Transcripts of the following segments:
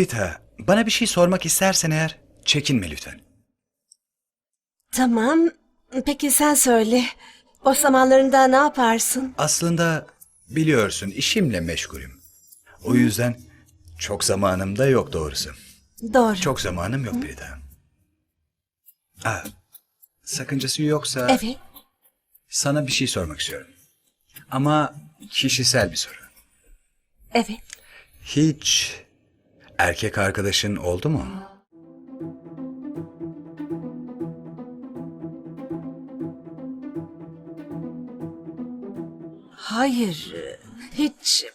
Rita, bana bir şey sormak istersen eğer çekinme lütfen. Tamam. Peki sen söyle. O zamanlarında ne yaparsın? Aslında biliyorsun işimle meşgulüm. O yüzden çok zamanım da yok doğrusu. Doğru. Çok zamanım yok Rita. Aa, sakıncası yoksa Evet. sana bir şey sormak istiyorum. Ama kişisel bir soru. Evet. Hiç erkek arkadaşın oldu mu? Hayır. Hiç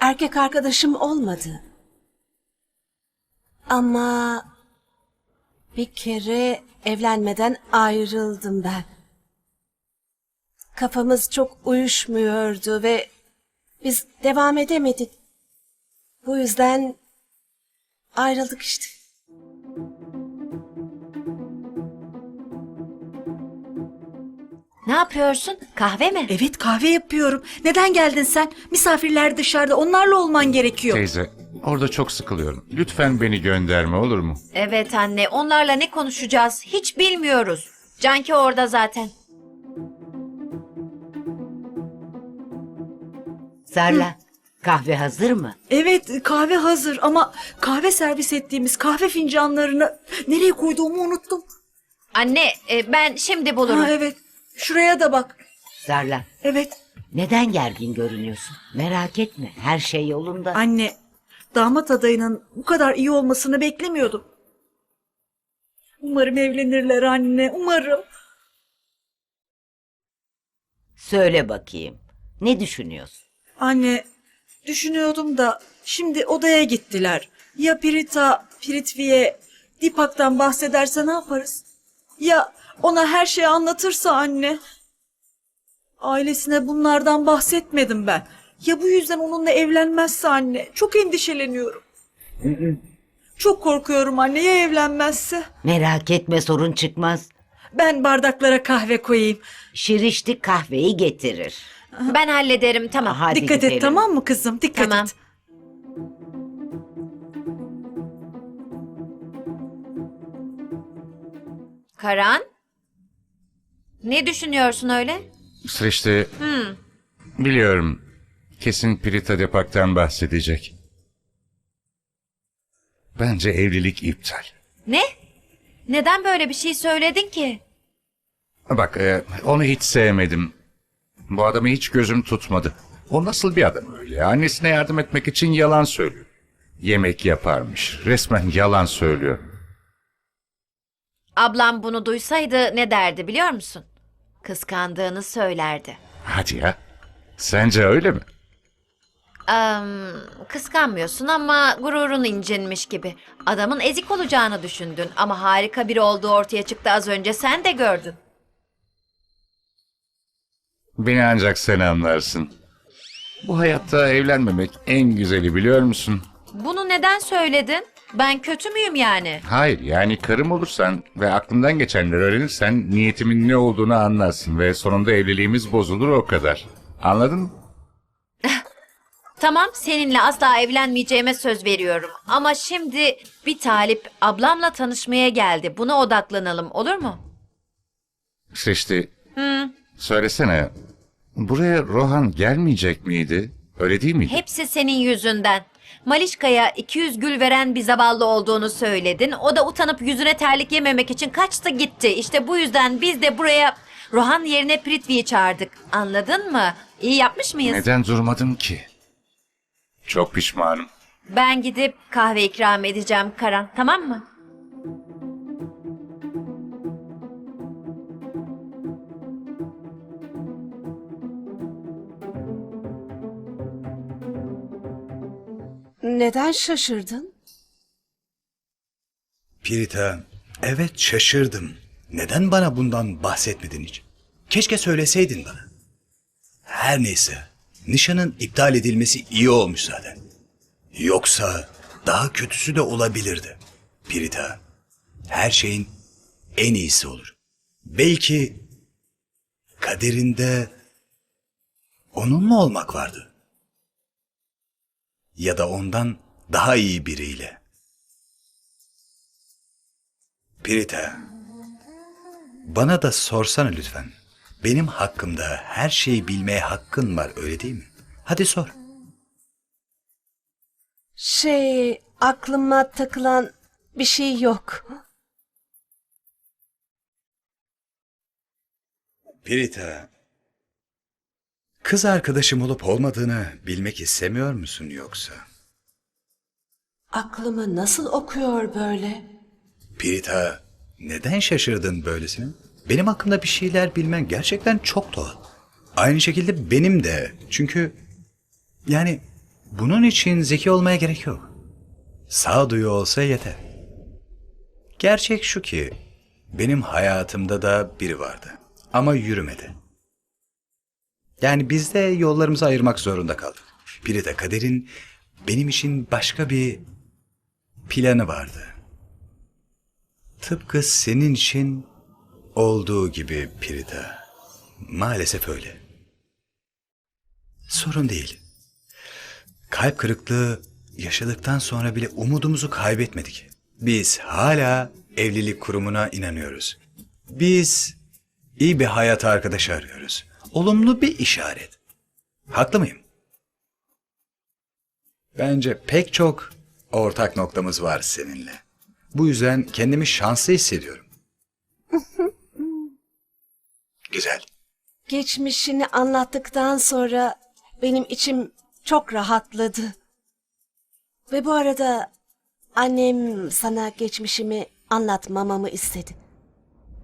erkek arkadaşım olmadı. Ama bir kere evlenmeden ayrıldım ben. Kafamız çok uyuşmuyordu ve biz devam edemedik. Bu yüzden ayrıldık işte. Ne yapıyorsun? Kahve mi? Evet kahve yapıyorum. Neden geldin sen? Misafirler dışarıda. Onlarla olman gerekiyor. Teyze, orada çok sıkılıyorum. Lütfen beni gönderme olur mu? Evet anne, onlarla ne konuşacağız? Hiç bilmiyoruz. Canki orada zaten. Sarla, kahve hazır mı? Evet kahve hazır ama kahve servis ettiğimiz kahve fincanlarını nereye koyduğumu unuttum. Anne, e, ben şimdi bulurum. Ha evet. Şuraya da bak. Sarla, Evet. neden gergin görünüyorsun? Merak etme, her şey yolunda. Anne, damat adayının bu kadar iyi olmasını beklemiyordum. Umarım evlenirler anne, umarım. Söyle bakayım, ne düşünüyorsun? Anne, düşünüyordum da şimdi odaya gittiler. Ya Pirita, Piritvi'ye Dipak'tan bahsederse ne yaparız? Ya ona her şeyi anlatırsa anne? Ailesine bunlardan bahsetmedim ben. Ya bu yüzden onunla evlenmezse anne? Çok endişeleniyorum. Çok korkuyorum anne ya evlenmezse? Merak etme sorun çıkmaz. Ben bardaklara kahve koyayım. Şirişti kahveyi getirir. Ben hallederim, tamam. Hadi Dikkat gidelim. et tamam mı kızım? Dikkat Tamam. et. Karan? Ne düşünüyorsun öyle? Sırıştı. Biliyorum. Kesin Prita Depak'tan bahsedecek. Bence evlilik iptal. Ne? Neden böyle bir şey söyledin ki? Bak, e, onu hiç sevmedim. Bu adamı hiç gözüm tutmadı. O nasıl bir adam öyle? Annesine yardım etmek için yalan söylüyor. Yemek yaparmış. Resmen yalan söylüyor. Ablam bunu duysaydı ne derdi biliyor musun? Kıskandığını söylerdi. Hadi ya. Sence öyle mi? Am, kıskanmıyorsun ama gururun incinmiş gibi. Adamın ezik olacağını düşündün ama harika biri olduğu ortaya çıktı az önce sen de gördün. Beni ancak sen anlarsın. Bu hayatta evlenmemek en güzeli biliyor musun? Bunu neden söyledin? Ben kötü müyüm yani? Hayır yani karım olursan ve aklımdan geçenleri öğrenirsen niyetimin ne olduğunu anlarsın ve sonunda evliliğimiz bozulur o kadar. Anladın mı? Tamam seninle asla evlenmeyeceğime söz veriyorum. Ama şimdi bir talip ablamla tanışmaya geldi. Buna odaklanalım olur mu? Seçti. Söylesene. Buraya Rohan gelmeyecek miydi? Öyle değil miydi? Hepsi senin yüzünden. Malişka'ya 200 gül veren bir zavallı olduğunu söyledin. O da utanıp yüzüne terlik yememek için kaçtı gitti. İşte bu yüzden biz de buraya Rohan yerine Pritvi'yi çağırdık. Anladın mı? İyi yapmış mıyız? Neden durmadım ki? Çok pişmanım. Ben gidip kahve ikram edeceğim Karan tamam mı? Neden şaşırdın? Pirita, evet şaşırdım. Neden bana bundan bahsetmedin hiç? Keşke söyleseydin bana. Her neyse, nişanın iptal edilmesi iyi olmuş zaten. Yoksa daha kötüsü de olabilirdi. Pirita, her şeyin en iyisi olur. Belki kaderinde onunla olmak vardı. Ya da ondan Daha iyi biriyle. Pirita, bana da sorsana lütfen. Benim hakkımda her şeyi bilmeye hakkın var öyle değil mi? Hadi sor. Şey, aklıma takılan bir şey yok. Pirita, kız arkadaşım olup olmadığını bilmek istemiyor musun yoksa? Aklımı nasıl okuyor böyle? Pirita, neden şaşırdın böylesine? Benim hakkımda bir şeyler bilmen gerçekten çok doğal. Aynı şekilde benim de. Çünkü yani bunun için zeki olmaya gerek yok. Sağduyu olsa yeter. Gerçek şu ki benim hayatımda da biri vardı ama yürümedi. Yani biz de yollarımızı ayırmak zorunda kaldık. Biri de kaderin benim için başka bir planı vardı. Tıpkı senin için olduğu gibi Pirita. Maalesef öyle. Sorun değil. Kalp kırıklığı yaşadıktan sonra bile umudumuzu kaybetmedik. Biz hala evlilik kurumuna inanıyoruz. Biz iyi bir hayat arkadaşı arıyoruz. Olumlu bir işaret. Haklı mıyım? Bence pek çok ortak noktamız var seninle. Bu yüzden kendimi şanslı hissediyorum. Güzel. Geçmişini anlattıktan sonra benim içim çok rahatladı. Ve bu arada annem sana geçmişimi anlatmamamı istedi.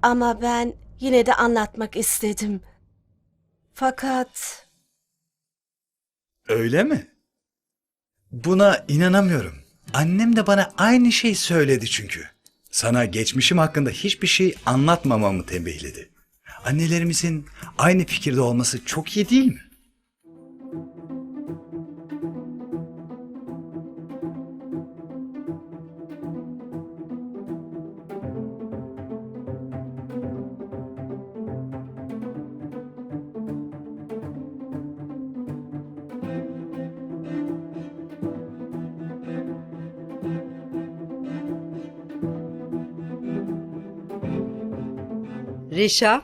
Ama ben yine de anlatmak istedim. Fakat Öyle mi? Buna inanamıyorum. Annem de bana aynı şey söyledi çünkü. Sana geçmişim hakkında hiçbir şey anlatmamamı tembihledi. Annelerimizin aynı fikirde olması çok iyi değil mi? Rişa,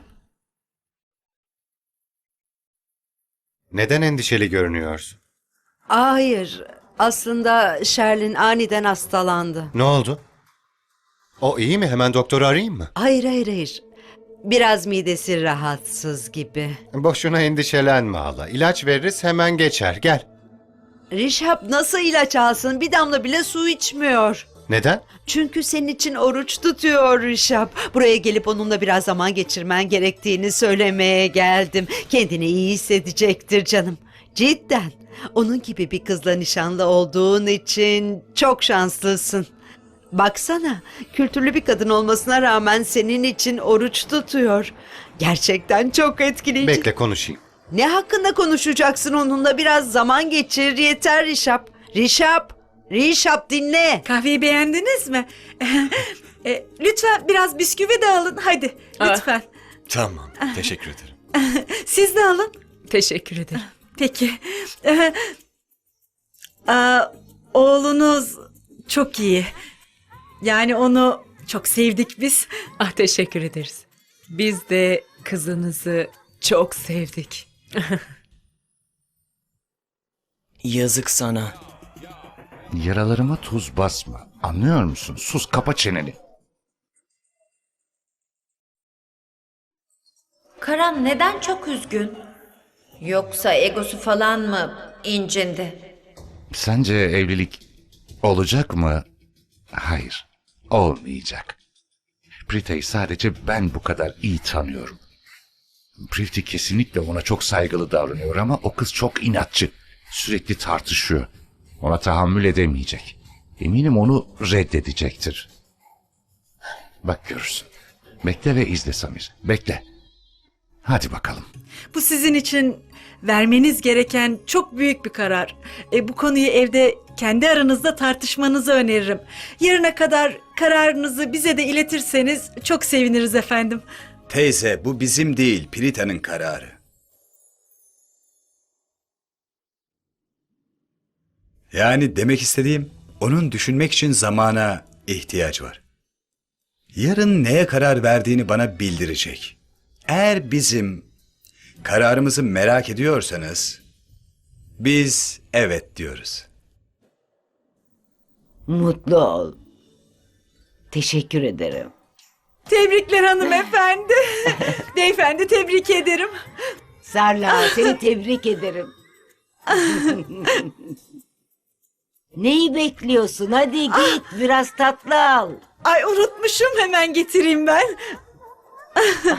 Neden endişeli görünüyorsun? Aa, hayır. Aslında Sherlin aniden hastalandı. Ne oldu? O iyi mi? Hemen doktoru arayayım mı? Hayır, hayır, hayır. Biraz midesi rahatsız gibi. Boşuna endişelenme hala. İlaç veririz hemen geçer. Gel. Rişap nasıl ilaç alsın? Bir damla bile su içmiyor. Neden? Çünkü senin için oruç tutuyor Rişap. Buraya gelip onunla biraz zaman geçirmen gerektiğini söylemeye geldim. Kendini iyi hissedecektir canım. Cidden. Onun gibi bir kızla nişanlı olduğun için çok şanslısın. Baksana, kültürlü bir kadın olmasına rağmen senin için oruç tutuyor. Gerçekten çok etkileyici. Bekle konuşayım. Ne hakkında konuşacaksın onunla? Biraz zaman geçir yeter Rişap. Rişap, Rişap dinle. Kahveyi beğendiniz mi? E, lütfen biraz bisküvi de alın. Hadi lütfen. Tamam, teşekkür ederim. Siz de alın. Teşekkür ederim. Peki. Aa, oğlunuz çok iyi. Yani onu çok sevdik biz. Ah teşekkür ederiz. Biz de kızınızı çok sevdik. Yazık sana. Yaralarıma tuz basma. Anlıyor musun? Sus kapa çeneni. Karan neden çok üzgün? Yoksa egosu falan mı incindi? Sence evlilik olacak mı? Hayır. Olmayacak. Prita'yı sadece ben bu kadar iyi tanıyorum. Priti kesinlikle ona çok saygılı davranıyor ama o kız çok inatçı. Sürekli tartışıyor. Ona tahammül edemeyecek. Eminim onu reddedecektir. Bak görürsün. Bekle ve izle Samir. Bekle. Hadi bakalım. Bu sizin için vermeniz gereken çok büyük bir karar. E, bu konuyu evde kendi aranızda tartışmanızı öneririm. Yarına kadar kararınızı bize de iletirseniz çok seviniriz efendim. Teyze bu bizim değil Pirita'nın kararı. Yani demek istediğim Onun düşünmek için zamana ihtiyaç var. Yarın neye karar verdiğini bana bildirecek. Eğer bizim kararımızı merak ediyorsanız biz evet diyoruz. Mutlu ol. Teşekkür ederim. Tebrikler hanımefendi. Beyefendi tebrik ederim. Sarla seni tebrik ederim. Neyi bekliyorsun? Hadi git biraz tatlı al. Ay unutmuşum hemen getireyim ben.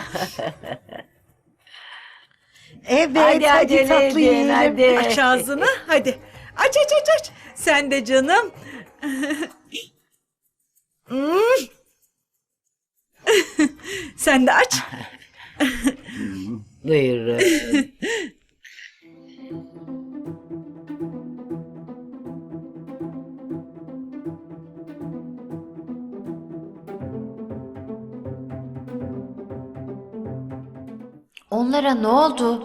Evet Hadi hadi, tatlı yiyelim. hadi. Aç ağzını hadi. Aç aç aç aç. Sen de canım. Hmm. Sen de aç. Buyurun. Onlara ne oldu?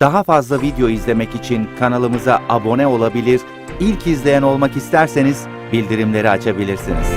Daha fazla video izlemek için kanalımıza abone olabilir, ilk izleyen olmak isterseniz bildirimleri açabilirsiniz.